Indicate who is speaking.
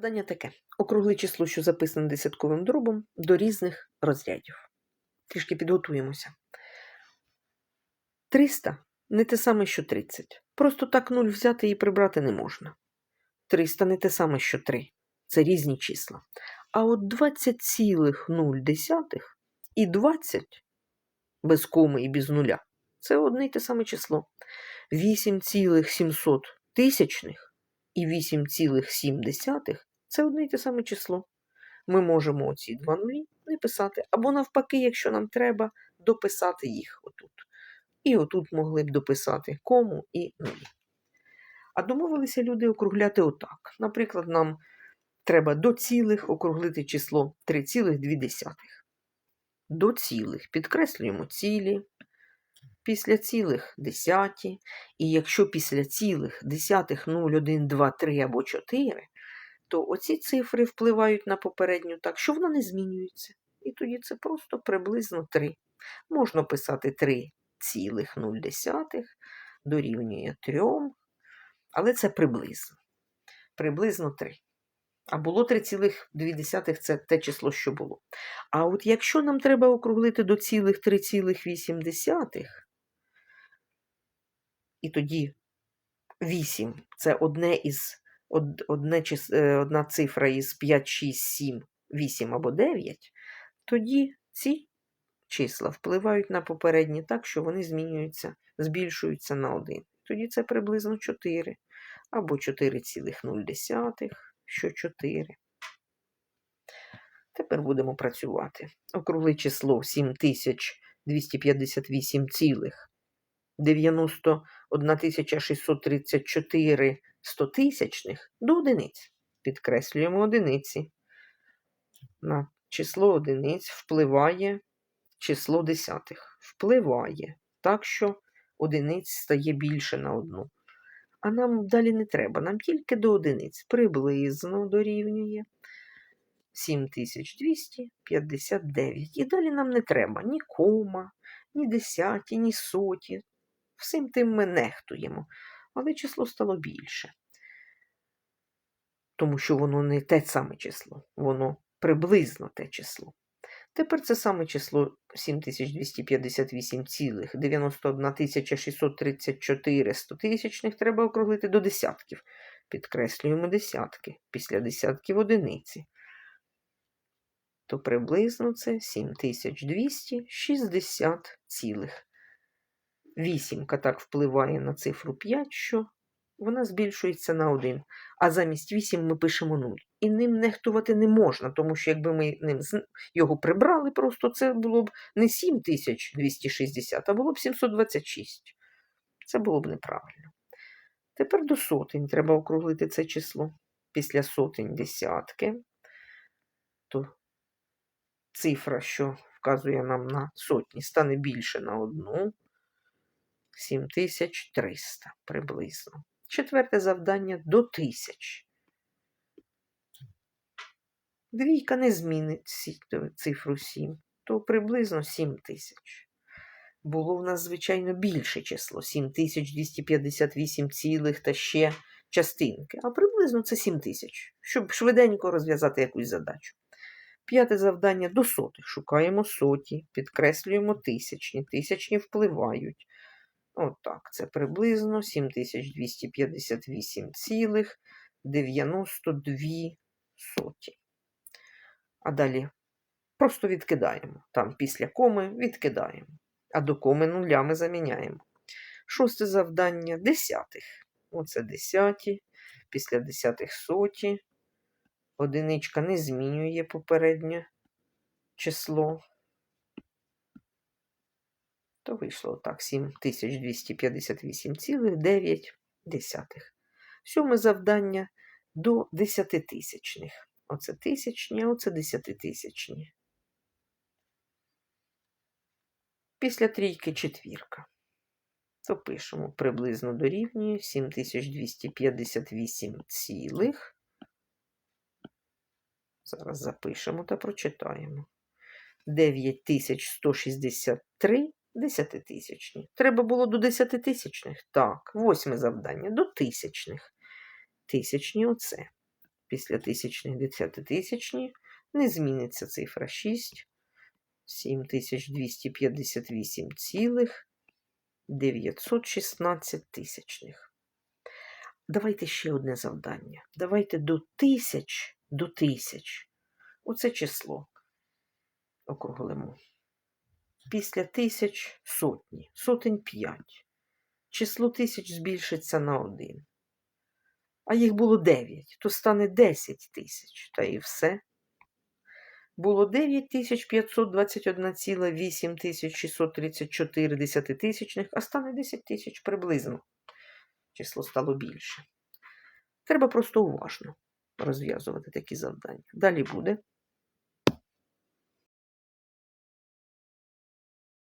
Speaker 1: Завдання таке: округли число, що записане десятковим дробом, до різних розрядів. Трішки підготуємося. 300 не те саме, що 30. Просто так 0 взяти і прибрати не можна. 300 не те саме, що 3. Це різні числа. А от 20,0 і 20 без коми і без нуля це одне й те саме число. 8,700 тисячних і 8,7 це одне й те саме число. Ми можемо оці два нулі не писати, або навпаки, якщо нам треба, дописати їх отут. І отут могли б дописати кому і нулі. А домовилися люди округляти отак. Наприклад, нам треба до цілих округлити число 3,2. До цілих підкреслюємо цілі, після цілих десяті. І якщо після цілих десятих 0, 1, 2, 3 або 4, то оці цифри впливають на попередню так, що вона не змінюється. І тоді це просто приблизно 3. Можна писати 3,0 дорівнює 3, але це приблизно. Приблизно 3. А було 3,2 це те число, що було. А от якщо нам треба округлити до цілих 3,8, і тоді 8 це одне із, одне, е, одна цифра із 5, 6, 7, 8 або 9, тоді ці числа впливають на попередні так, що вони змінюються, збільшуються на 1. Тоді це приблизно 4 або 4,0, що 4. Тепер будемо працювати. Округли число 7258 цілих 91 634 стотисячних до одиниць. Підкреслюємо одиниці. На число одиниць впливає число десятих. Впливає. Так що одиниць стає більше на одну. А нам далі не треба, нам тільки до одиниць. Приблизно дорівнює 7259. І далі нам не треба ні кома, ні десяті, ні соті. Всім тим ми нехтуємо. Але число стало більше. Тому що воно не те саме число, воно приблизно те число. Тепер це саме число 7258,91 634 стотисячних треба округлити до десятків. Підкреслюємо десятки. Після десятків одиниці. То приблизно це 7260 цілих. Вісімка так впливає на цифру 5, що вона збільшується на 1. А замість 8 ми пишемо 0. І ним нехтувати не можна, тому що якби ми ним його прибрали, просто це було б не 7260, а було б 726. Це було б неправильно. Тепер до сотень треба округлити це число. Після сотень десятки, то цифра, що вказує нам на сотні, стане більше на одну. 7300 приблизно. Четверте завдання до 1000. Двійка не змінить цифру 7, то приблизно 7000. Було в нас, звичайно, більше число 7258 цілих та ще частинки, а приблизно це 7000, щоб швиденько розв'язати якусь задачу. П'яте завдання до сотих. Шукаємо соті, підкреслюємо тисячні. Тисячні впливають. Отак, це приблизно 7258,92 соті. А далі просто відкидаємо. Там після коми відкидаємо. А до коми нулями заміняємо. Шосте завдання десятих. Оце десяті, після десятих соті. Одиничка не змінює попереднє число. То вийшло так 7258,9. Сьоме завдання до десятитисячних. Оце тисячні, а оце десятитисячні. Після трійки четвірка. То пишемо приблизно дорівнює 7258 цілих. Зараз запишемо та прочитаємо. 9163 десятитисячні. Треба було до десятитисячних? Так. Восьме завдання до тисячних. Тисячні оце. Після тисячних десятитисячні не зміниться цифра 6. 7258 цілих 916 тисячних. Давайте ще одне завдання. Давайте до тисяч, до тисяч. Оце число округлимо. Після тисяч сотні, сотень п'ять. Число тисяч збільшиться на один. А їх було 9, то стане 10 тисяч. Та і все. Було 9521,8634 десятитисячних, а стане 10 тисяч приблизно. Число стало більше. Треба просто уважно розв'язувати такі завдання. Далі буде.